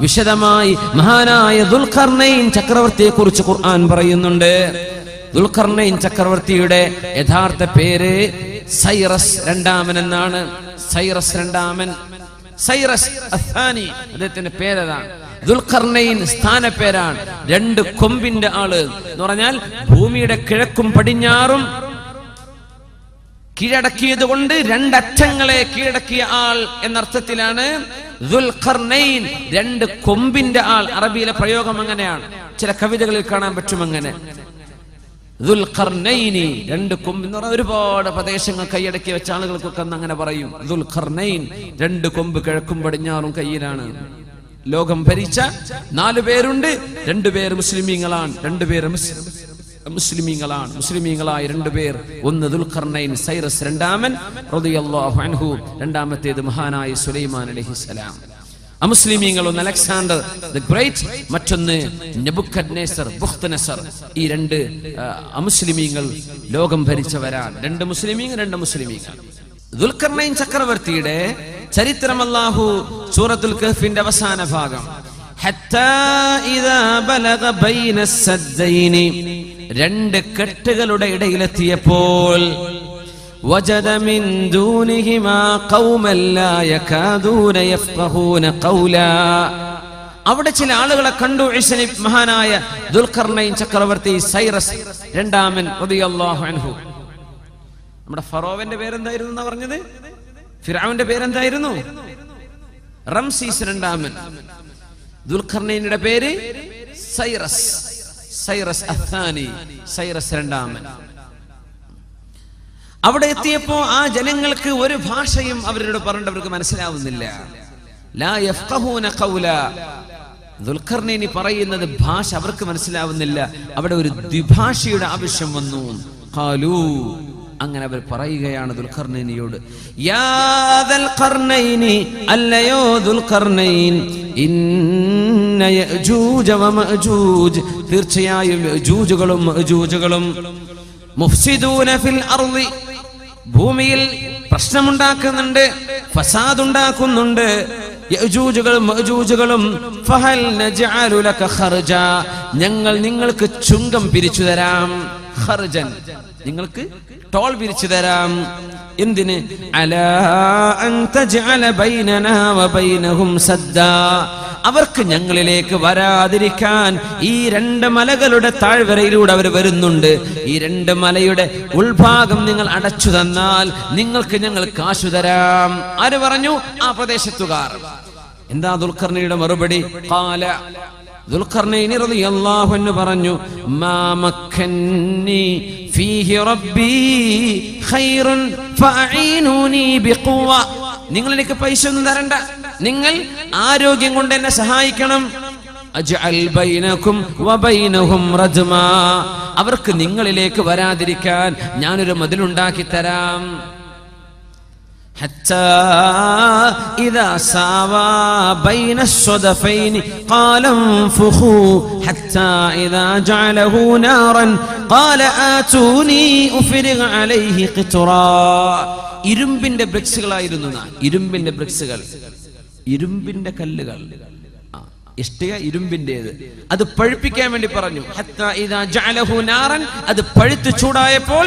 വിശദമായി മഹാനായ ദുൽഖർണയിൻ ചക്രവർത്തിയെ കുറിച്ച് ഖുർആൻ പറയുന്നുണ്ട്. ദുൽഖർണയിൻ ചക്രവർത്തിയുടെ യഥാർത്ഥ പേര് സൈറസ് രണ്ടാമൻ എന്നാണ് സൈറസ് രണ്ടാമൻ. സൈറസ് അസ്ഥാനി അദ്ദേഹത്തിന്റെ പേരതാണ്. ദുൽഖർണൈൻ സ്ഥാനപ്പേരാണ്. രണ്ട് കൊമ്പിന്റെ ആൾ. എന്ന് പറഞ്ഞാൽ ഭൂമിയുടെ കിഴക്കും പടിഞ്ഞാറും കീഴടക്കിയത് കൊണ്ട് രണ്ടറ്റങ്ങളെ കീഴടക്കിയ ആൾ എന്നർത്ഥത്തിലാണ് രണ്ട് കൊമ്പിന്റെ ആൾ അറബിയിലെ പ്രയോഗം അങ്ങനെയാണ്. ചില കവിതകളിൽ കാണാൻ പറ്റും അങ്ങനെ. രണ്ട് കൊമ്പ് എന്ന് പറഞ്ഞാൽ ഒരുപാട് പ്രദേശങ്ങൾ കൈയടക്കി വെച്ച ആളുകൾക്കൊക്കെ അന്ന് അങ്ങനെ പറയും. ദുൽഖർനൈൻ രണ്ട് കൊമ്പ് കിഴക്കും പടിഞ്ഞാറും കയ്യിലാണ്. ലോകം ഭരിച്ച നാലു പേരുണ്ട് രണ്ടുപേർ മുസ്ലിമീങ്ങളാണ് രണ്ടുപേര് മുസ്ലിം മുസ്ലിമീങ്ങളാണ് മുസ്ലിമീങ്ങളായ രണ്ടുപേർ ഒന്ന് ദുൽഖർനൈൻ സൈറസ് രണ്ടാമൻ റളിയല്ലാഹു അൻഹു രണ്ടാമത്തേത് മഹാനായ സുലൈമാൻ അലൈഹിസ്സലാം അമുസ്ലിമീങ്ങൾ ഒന്ന് അലക്സാണ്ടർ ദ ഗ്രേറ്റ് മറ്റൊന്ന് നെബുക്കദ്നേസർ ബുഖ്തനസർ ഈ രണ്ട് ആ, അമുസ്ലിമീങ്ങൾ ലോകം ഭരിച്ചവരാണ് രണ്ട് മുസ്ലിമീങ്ങൾ രണ്ട് മുസ്ലിമീങ്ങൾ ദുൽഖർനൈൻ ചക്രവർത്തിയുടെ ചരിത്രം അല്ലാഹു സൂറത്തുൽ കഹ്ഫിന്റെ അവസാന ഭാഗം حتى إذا بلغ بين السدين രണ്ട് കെട്ടുകളുടെ ഇടയിലെത്തിയപ്പോൾ അവിടെ ചില ആളുകളെ കണ്ടു മഹാനായ ദുൽഖർണയും ചക്രവർത്തി സൈറസ് രണ്ടാമൻ അൻഹു. നമ്മുടെ ഫറോവന്റെ പേരെന്തായിരുന്നു എന്നാ പറഞ്ഞത്? ഫിറാവിന്റെ പേരെന്തായിരുന്നു? റംസീസ് രണ്ടാമൻ. ദുൽഖർണയുടെ പേര് സൈറസ്. സൈറസ് അഫ്താനി സൈറസ് രണ്ടാമൻ. അവിടെ എത്തിയപ്പോ ആ ജനങ്ങൾക്ക് ഒരു ഭാഷയും അവരോട് പറഞ്ഞിട്ട് അവർക്ക് മനസ്സിലാവുന്നില്ല. ദുൽഖർനൈനി പറയുന്നത് ഭാഷ അവർക്ക് മനസ്സിലാവുന്നില്ല. അവിടെ ഒരു ദ്വിഭാഷയുടെ ആവശ്യം വന്നു. ഖാലൂ. അങ്ങനെ അവർ പറയുകയാണ് ദുൽഖർനൈനിയോട്. യാ ദുൽഖർനൈനി അല്ലയോ യഅജൂജ വമഅജൂജ് തീർച്ചയായും ഭൂമിയിൽ പ്രശ്നമുണ്ടാക്കുന്നുണ്ട് ഫസാദ് ഉണ്ടാക്കുന്നുണ്ട് ഞങ്ങൾ നിങ്ങൾക്ക് ചുങ്കം പിരിച്ചു തരാം. ഖർജൻ. നിങ്ങൾക്ക് ടോൾ പിരിച്ചു തരാം. എന്തിന്? അലാ അൻ തജ്അല ബൈനനാ വബൈനഹും സദ്ദാ. അവർക്ക് ഞങ്ങളിലേക്ക് വരാതിരിക്കാൻ ഈ രണ്ട് മലകളുടെ താഴ്വരയിലൂടെ അവർ വരുന്നുണ്ട്. ഈ രണ്ട് മലയുടെ ഉൾഭാഗം നിങ്ങൾ അടച്ചു തന്നാൽ നിങ്ങൾക്ക് ഞങ്ങൾ കാശു തരാം. ആര് പറഞ്ഞു? ആ പ്രദേശത്തുകാർ. എന്താ ദുൽഖർണിയുടെ മറുപടി? അൻഹു പറഞ്ഞു മാ മക്കന്നി റബ്ബി നിങ്ങൾ എനിക്ക് പൈസ ഒന്നും തരണ്ട. നിങ്ങൾ ആരോഗ്യം കൊണ്ട് എന്നെ സഹായിക്കണം അജ്അൽ ബൈനകും വബൈനഹും റജ്മാ അവർക്ക് നിങ്ങളിലേക്ക് വരാതിരിക്കാൻ ഞാനൊരു മതിലുണ്ടാക്കി തരാം حتى إذا ساوى بين الصدفين قال انفخوا حتى إذا جعله نارا قال آتوني أفرغ عليه قطرا ഇരുമ്പിന്റെ ബ്രിക്സുകളായിരുന്നു നാം. ഇരുമ്പിന്റെ ബ്രിക്സുകൾ ഇരുമ്പിന്റെ കല്ലുകൾ. ഇഷ്ടിക ഇരുമ്പിന്റേത്. അത് പഴുപ്പിക്കാൻ വേണ്ടി പറഞ്ഞു. അത് പഴുത്ത് ചൂടായപ്പോൾ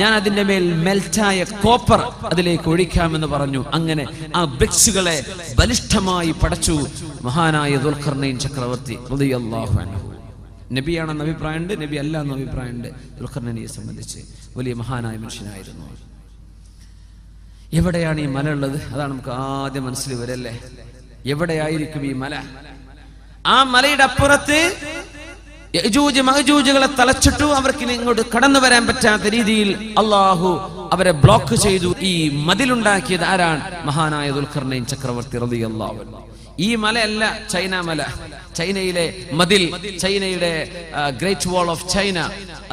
ഞാൻ അതിന്റെ മേൽ മെൽറ്റായ കോപ്പർ അതിലേക്ക് ഒഴിക്കാമെന്ന് പറഞ്ഞു. അങ്ങനെ ആ ബ്രിക്സുകളെ ബലിഷ്ഠമായി പടച്ചു മഹാനായ ദുൽഖർനൈൻ ചക്രവർത്തി നബിയാണെന്ന അഭിപ്രായമുണ്ട് നബി അല്ല എന്ന അഭിപ്രായമുണ്ട് ദുൽഖർണനെ സംബന്ധിച്ച് വലിയ മഹാനായ മനുഷ്യനായിരുന്നു. എവിടെയാണ് ഈ മല ഉള്ളത്? അതാണ് നമുക്ക് ആദ്യം മനസ്സിൽ വരല്ലേ? എവിടെയായിരിക്കും ഈ മല? ആ മലയുടെ അപ്പുറത്ത് യജൂജ് മഹജൂജുകളെ തലച്ചിട്ടു അവർക്ക് ഇങ്ങോട്ട് കടന്നു വരാൻ പറ്റാത്ത രീതിയിൽ അള്ളാഹു അവരെ ബ്ലോക്ക് ചെയ്തു. ഈ മതിലുണ്ടാക്കിയത് ആരാണ്? മഹാനായ ദുൽഖർണയും ചക്രവർത്തി റളിയല്ലാഹു അള്ളാഹു ഈ മലയല്ല ചൈന മല. ചൈനയിലെ മതിൽ ചൈനയുടെ ഗ്രേറ്റ് വാൾ ഓഫ് ചൈന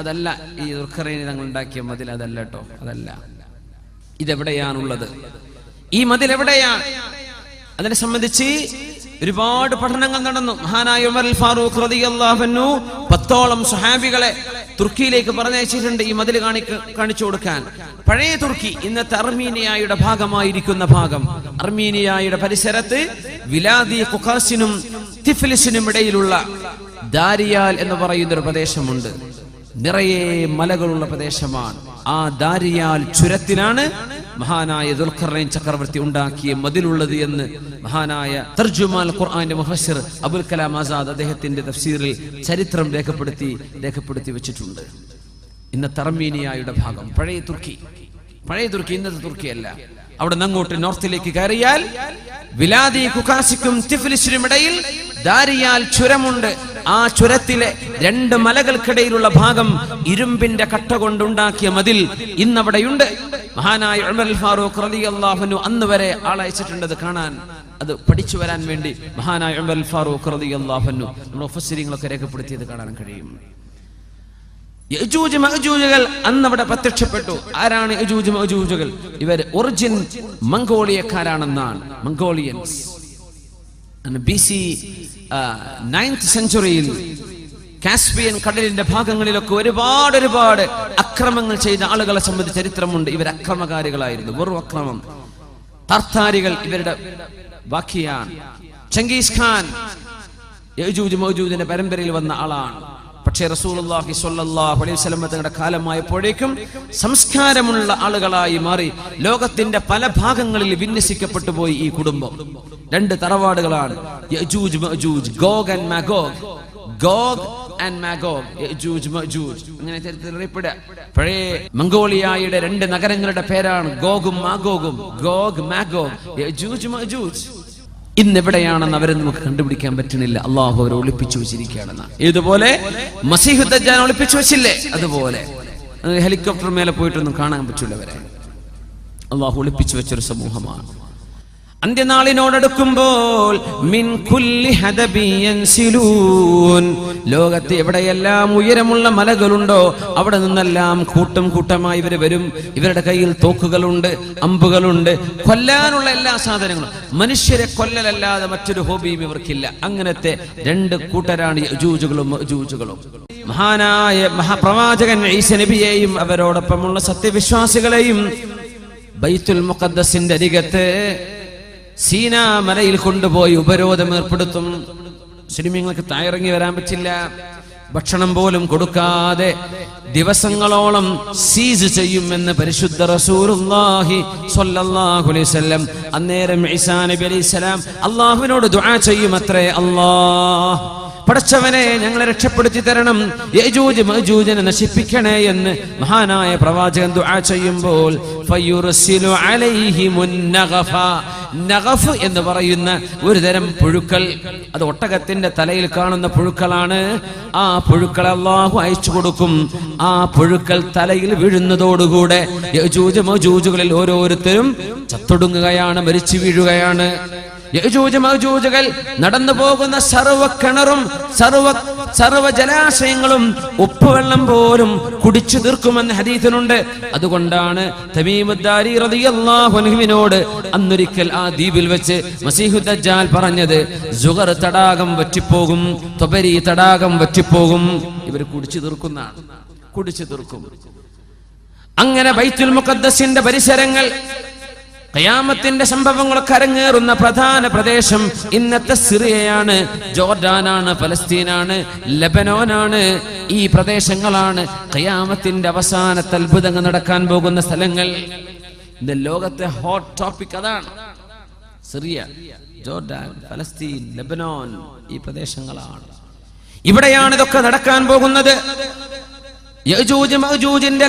അതല്ല ഈ ദുൽഖർണൈൻ തങ്ങൾ ഉണ്ടാക്കിയ മതിൽ. അതല്ല കേട്ടോ അതല്ല. ഇതെവിടെയാണുള്ളത്? ഈ മതിൽ എവിടെയാണ്? അതിനെ സംബന്ധിച്ച് ഒരുപാട് പഠനങ്ങൾ നടന്നു. മഹാനായ ഉമർ ഫാറൂഖ് റളിയല്ലാഹു അൻഹു പത്തോളം സ്വഹാബികളെ തുർക്കിയിലേക്ക് പറഞ്ഞയച്ചിട്ടുണ്ട് ഈ മതിൽ കാണിക്ക കാണിച്ചു കൊടുക്കാൻ. പഴയ തുർക്കി ഇന്നത്തെ അർമീനിയായുടെ ഭാഗമായിരിക്കുന്ന ഭാഗം. അർമീനിയായുടെ പരിസരത്ത് വിലാദി കുഖാസിനും തിഫ്ലിസിനും ഇടയിലുള്ള ദാരിയാൽ എന്ന് പറയുന്ന ഒരു പ്രദേശമുണ്ട്. നിറയെ മലകളുള്ള പ്രദേശമാണ്. ആ ദാരിയാൽ ചുരത്തിലാണ് മഹാനായ ദുൽഖറൈൻ ചക്രവർത്തി ഉണ്ടാക്കിയ മതിലുള്ളത് എന്ന് മഹാനായ തർജുമാൽ ഖുർആന്റെ മുഹസർ അബുൽ കലാം ആസാദ് അദ്ദേഹത്തിന്റെ തഫ്സീറിൽ ചരിത്രം രേഖപ്പെടുത്തി രേഖപ്പെടുത്തി വെച്ചിട്ടുണ്ട്. ഇന്നത്തെ അർമീനിയായുടെ ഭാഗം. പഴയ തുർക്കി. പഴയ തുർക്കി ഇന്നത്തെ തുർക്കിയല്ല. അവിടെ അങ്ങോട്ട് നോർത്തിലേക്ക് കയറിയാൽ വിലാദി കുക്കാസിക്കും ഇടയിൽ ദാരിയാൽ ചുരമുണ്ട്. ആ ചുരത്തിലെ രണ്ട് മലകൾക്കിടയിലുള്ള ഭാഗം ഇരുമ്പിന്റെ കട്ട കൊണ്ടുണ്ടാക്കിയ മതിൽ ഇന്നവിടെയുണ്ട്. മഹാനായ ഉമർ ഫാറൂഖ് റളിയല്ലാഹു അൻഹു അന്ന് വരെ ആളയച്ചിട്ടുണ്ട് കാണാൻ അത് പഠിച്ചു വരാൻ വേണ്ടി മഹാനായ ഉമർ ഫാറൂഖ് റളിയല്ലാഹു അൻഹു നമ്മുടെ ഒഫസിരിങ്ങളൊക്കെ രേഖപ്പെടുത്തിയത് കാണാൻ കഴിയും. യജൂജ് അന്നവിടെ പ്രത്യക്ഷപ്പെട്ടു. ആരാണ് ഇവർ ഒറിജിൻ മംഗോളിയക്കാരാണെന്നാണ്. മംഗോളിയൻസ്. സെഞ്ചുറിയിൽ കാസ്പിയൻ കടലിന്റെ ഭാഗങ്ങളിലൊക്കെ ഒരുപാട് ഒരുപാട് അക്രമങ്ങൾ ചെയ്ത ആളുകളെ സംബന്ധിച്ച് ചരിത്രമുണ്ട്. ഇവർ അക്രമകാരികളായിരുന്നു. വെറും അക്രമം. തർത്താരികൾ ഇവരുടെ ബാക്കിയാണ്. ചെങ്കീസ് ഖാൻ യജൂജ് മൗജൂദിന്റെ പരമ്പരയിൽ വന്ന ആളാണ്. പക്ഷേ റസൂലുള്ളാഹി സ്വല്ലല്ലാഹു അലൈഹി തങ്ങളുടെ കാലമായപ്പോഴേക്കും സംസ്കാരമുള്ള ആളുകളായി മാറി ലോകത്തിന്റെ പല ഭാഗങ്ങളിൽ വിന്യസിക്കപ്പെട്ടു പോയി ഈ കുടുംബം. രണ്ട് തറവാടുകളാണ്. Gog and Magog. Gog and അങ്ങനെ ചരിത്രത്തിൽ മംഗോളിയായുടെ രണ്ട് നഗരങ്ങളുടെ പേരാണ് ഗോഗും മാഗോഗും. ഗോഗ് മാഗോഗ് ഇന്നെവിടെയാണെന്ന് അവരെ നമുക്ക് കണ്ടുപിടിക്കാൻ പറ്റുന്നില്ല. അള്ളാഹു അവരെ ഒളിപ്പിച്ചു വെച്ചിരിക്കുകയാണെന്ന്. ഇതുപോലെ മസീഹ് ഒളിപ്പിച്ചു വെച്ചില്ലേ? അതുപോലെ. ഹെലികോപ്റ്റർ മേലെ പോയിട്ടൊന്നും കാണാൻ പറ്റില്ല അവരെ. അള്ളാഹു ഒളിപ്പിച്ചു വെച്ചൊരു സമൂഹമാണ്. അന്ത്യനാളിനോടടുക്കുമ്പോൾ ലോകത്ത് എവിടെയെല്ലാം ഉയരമുള്ള മലകളുണ്ടോ അവിടെ നിന്നെല്ലാം കൂട്ടം കൂട്ടമായി ഇവർ വരും. ഇവരുടെ കയ്യിൽ തോക്കുകളുണ്ട് അമ്പുകളുണ്ട്. കൊല്ലാനുള്ള എല്ലാ സാധനങ്ങളും. മനുഷ്യരെ കൊല്ലലല്ലാതെ മറ്റൊരു ഹോബിയും ഇവർക്കില്ല. അങ്ങനത്തെ രണ്ട് കൂട്ടരാണ് ജൂജുകളും ജൂജുകളും മഹാനായ മഹാപ്രവാചകൻ നബിയെയും അവരോടൊപ്പമുള്ള സത്യവിശ്വാസികളെയും ബൈത്തുൽ മുഖദ്ദസിന്റെ അരികത്ത് സീനാ മലയിൽ കൊണ്ടുപോയി ഉപരോധം ഏർപ്പെടുത്തും. സിനിമങ്ങൾക്ക് തായിറങ്ങി വരാൻ പറ്റില്ല. ഭക്ഷണം പോലും കൊടുക്കാതെ ദിവസങ്ങളോളം സീസ് ചെയ്യുമെന്ന് പരിശുദ്ധ റസൂലുള്ളാഹി സ്വല്ലല്ലാഹു അലൈഹി വസല്ലം അന്നേരം ഈസാ അള്ളാഹുവിനോട് ദുആ ചെയ്യുമത്രേ അല്ലാഹ്. പടച്ചവനെ ഞങ്ങളെ രക്ഷപ്പെടുത്തി തരണം. യജൂജ് മജൂജനെ നശിപ്പിക്കണേ എന്ന് മഹാനായ പ്രവാചകൻ ദുആ ചെയ്യുമ്പോൾ ഫയുർസിലു അലൈഹി മുന്നഗഫ. നഗഫ് എന്ന് പറയുന്ന ഒരു തരം പുഴുക്കൾ. അത് ഒട്ടകത്തിന്റെ തലയിൽ കാണുന്ന പുഴുക്കളാണ്. ആ പുഴുക്കൾ അള്ളാഹു അയച്ചു കൊടുക്കും. ആ പുഴുക്കൾ തലയിൽ വീഴുന്നതോടുകൂടെ യജൂജ് മജൂജുകളിൽ ഓരോരുത്തരും ചത്തൊടുങ്ങുകയാണ് മരിച്ചു വീഴുകയാണ്. യജൂജ് മജൂജുകൾ നടന്നു പോകുന്ന സർവ കിണറും സർവ സർവ ജലാശയങ്ങളും ഉപ്പുവെള്ളം പോലും കുടിച്ചു തീർക്കുമെന്ന് ഹദീസിനുണ്ട് അതുകൊണ്ടാണ് തമീമുദ്ദാരി റളിയല്ലാഹു അൻഹുവിനോട് അന്നൊരിക്കൽ ആ ദ്വീപിൽ വെച്ച് മസീഹു ദജ്ജാൽ പറഞ്ഞത് സുഗർ തടാകം വറ്റിപ്പോകും തൊബരി തടാകം വറ്റിപ്പോകും. ഇവർ കുടിച്ചു തീർക്കുന്നതാണ്. കുടിച്ചു തീർക്കും. അങ്ങനെ ബൈത്തുൽ മുഖദ്ദസിന്റെ പരിസരങ്ങൾ ഖയാമത്തിന്റെ സംഭവങ്ങളൊക്കെ അരങ്ങേറുന്ന പ്രധാന പ്രദേശം ഇന്നത്തെ സിറിയയാണ്. ജോർഡാനാണ് ഫലസ്തീനാണ് ലബനോനാണ്. ഈ പ്രദേശങ്ങളാണ് ഖയാമത്തിന്റെ അവസാനത്തെ അത്ഭുതങ്ങൾ നടക്കാൻ പോകുന്ന സ്ഥലങ്ങൾ. ഇത് ലോകത്തെ ഹോട്ട് ടോപ്പിക് അതാണ്. സിറിയ ജോർഡാൻ ഫലസ്തീൻ ലബനോൻ ഈ പ്രദേശങ്ങളാണ്. ഇവിടെയാണ് ഇതൊക്കെ നടക്കാൻ പോകുന്നത്. യജൂജ്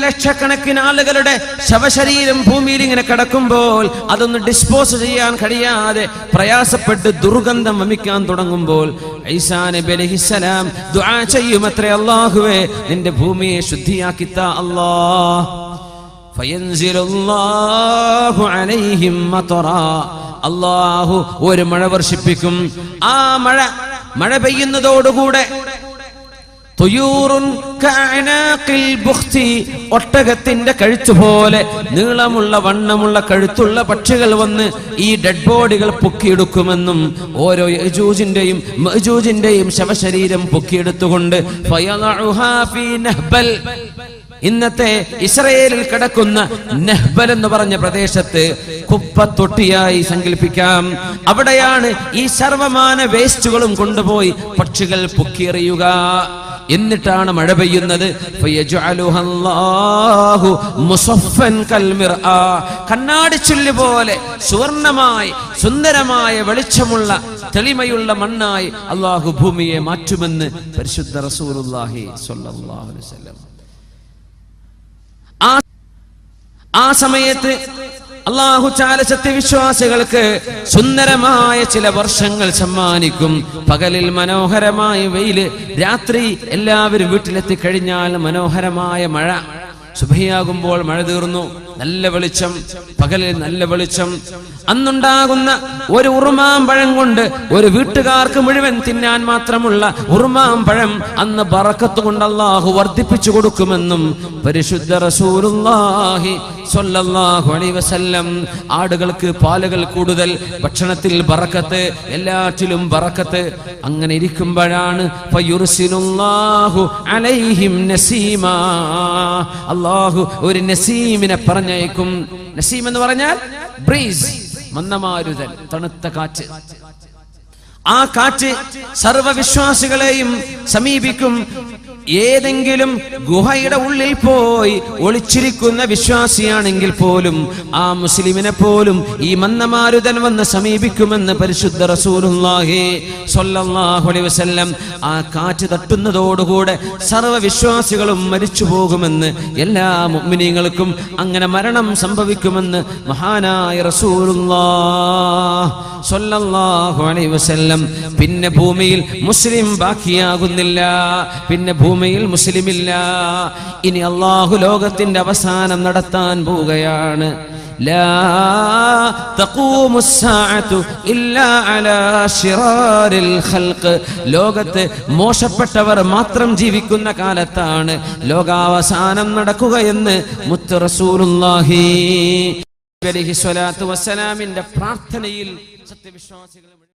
ലക്ഷക്കണക്കിന് ആളുകളുടെ ശവശരീരം ഭൂമിയിൽ ഇങ്ങനെ കിടക്കുമ്പോൾ അതൊന്ന് ഡിസ്പോസ് ചെയ്യാൻ കഴിയാതെ പ്രയാസപ്പെട്ട് ദുർഗന്ധം വമിക്കാൻ തുടങ്ങുമ്പോൾ ദുആ ചെയ്യുമത്രേ അല്ലാഹുവേ നിന്റെ ഭൂമിയെ ശുദ്ധിയാക്കിത്ത മതറാ അല്ലാഹു ഒരു മഴ വർഷിപ്പിക്കും ആ മഴ മഴ പെയ്യുന്നതോടുകൂടെ. ഒട്ടകത്തിന്റെ കഴുത്ത് പോലെ നീളമുള്ള വണ്ണമുള്ള കഴുത്തുള്ള പക്ഷികൾ വന്ന് ഈ ഡെഡ് ബോഡികൾ പൊക്കിയെടുക്കുമെന്നും ഓരോ യജൂജിന്റെയും മജൂജിന്റെയും ശവശരീരം പൊക്കിയെടുത്തുകൊണ്ട്. ഇന്നത്തെ ഇസ്രയേലിൽ കിടക്കുന്ന നെഹ്ബൽ എന്ന് പറഞ്ഞ പ്രദേശത്ത് കുപ്പത്തൊട്ടിയായി സങ്കല്പിക്കാം അവിടെയാണ് ഈ സർവമാന വേസ്റ്റുകളും കൊണ്ടുപോയി പക്ഷികൾ പൊക്കിയെറിയുക എന്നിട്ടാണ് മഴ പെയ്യുന്നത്. കണ്ണാടിച്ചുല്ല് പോലെ സുവർണമായി സുന്ദരമായ വെളിച്ചമുള്ള തെളിമയുള്ള മണ്ണായി അള്ളാഹു ഭൂമിയെ മാറ്റുമെന്ന് പരിശുദ്ധ റസൂലുള്ളാഹി സ്വല്ലല്ലാഹു അലൈഹി വസല്ലം ആ സമയത്ത് അള്ളാഹു ചാല സത്യവിശ്വാസികൾക്ക് സുന്ദരമായ ചില വർഷങ്ങൾ സമ്മാനിക്കും. പകലിൽ മനോഹരമായ വെയിൽ രാത്രി എല്ലാവരും വീട്ടിലെത്തി കഴിഞ്ഞാൽ മനോഹരമായ മഴ. ശുഭയാകുമ്പോൾ മഴ തീർന്നു. നല്ല വെളിച്ചം പകലിൽ നല്ല വെളിച്ചം. അന്നുണ്ടാകുന്ന ഒരു ഉറുമാമ്പഴം കൊണ്ട് ഒരു വീട്ടുകാർക്ക് മുഴുവൻ തിന്നാൻ മാത്രമുള്ള ഉറുമാമ്പഴം അന്ന് ബറക്കത്ത് കൊണ്ട് അള്ളാഹു വർദ്ധിപ്പിച്ചു കൊടുക്കുമെന്നും പരിശുദ്ധ ആടുകൾക്ക് പാലുകൾ കൂടുതൽ ഭക്ഷണത്തിൽ ബറക്കത്ത് എല്ലാറ്റിലും ബറക്കത്ത്. അങ്ങനെ ഇരിക്കുമ്പോഴാണ് അള്ളാഹു ഒരു നസീമിനെ പറഞ്ഞയക്കും നസീം എന്ന് പറഞ്ഞാൽ ബ്രീസ് മന്ദമാരുതൽ തണുത്ത കാറ്റ്. ആ കാറ്റ് സർവവിശ്വാസികളെയും സമീപിക്കും. ഏതെങ്കിലും ഗുഹയുടെ ഉള്ളിൽ പോയി ഒളിച്ചിരിക്കുന്ന വിശ്വാസിയാണെങ്കിൽ പോലും ആ മുസ്ലിമിനെ പോലും ഈ മന്നമാരുതൻ വന്ന് സമീപിക്കുമെന്ന് പരിശുദ്ധ റസൂലുള്ളാഹി സ്വല്ലല്ലാഹു അലൈഹി വസല്ലം ആ കാറ്റ് തട്ടുന്നതോടുകൂടെ സർവവിശ്വാസികളും മരിച്ചു പോകുമെന്ന് എല്ലാ മുഅ്മിനീങ്ങൾക്കും അങ്ങനെ മരണം സംഭവിക്കുമെന്ന് മഹാനായ റസൂലുള്ളാഹ് സ്വല്ലല്ലാഹു അലൈഹി വസല്ലം പിന്നെ ഭൂമിയിൽ മുസ്ലിം ബാക്കിയാകുന്നില്ല. പിന്നെ ഭൂമിയിൽ മുസ്ലിമില്ല. ഇനി അള്ളാഹു ലോകത്തിന്റെ അവസാനം നടത്താൻ പോവുകയാണ്. ലോകത്ത് മോശപ്പെട്ടവർ മാത്രം ജീവിക്കുന്ന കാലത്താണ് ലോകാവസാനം നടക്കുക എന്ന് മുത്ത് വസ്സലാമിന്റെ പ്രാർത്ഥനയിൽ സത്യവിശ്വാസികൾ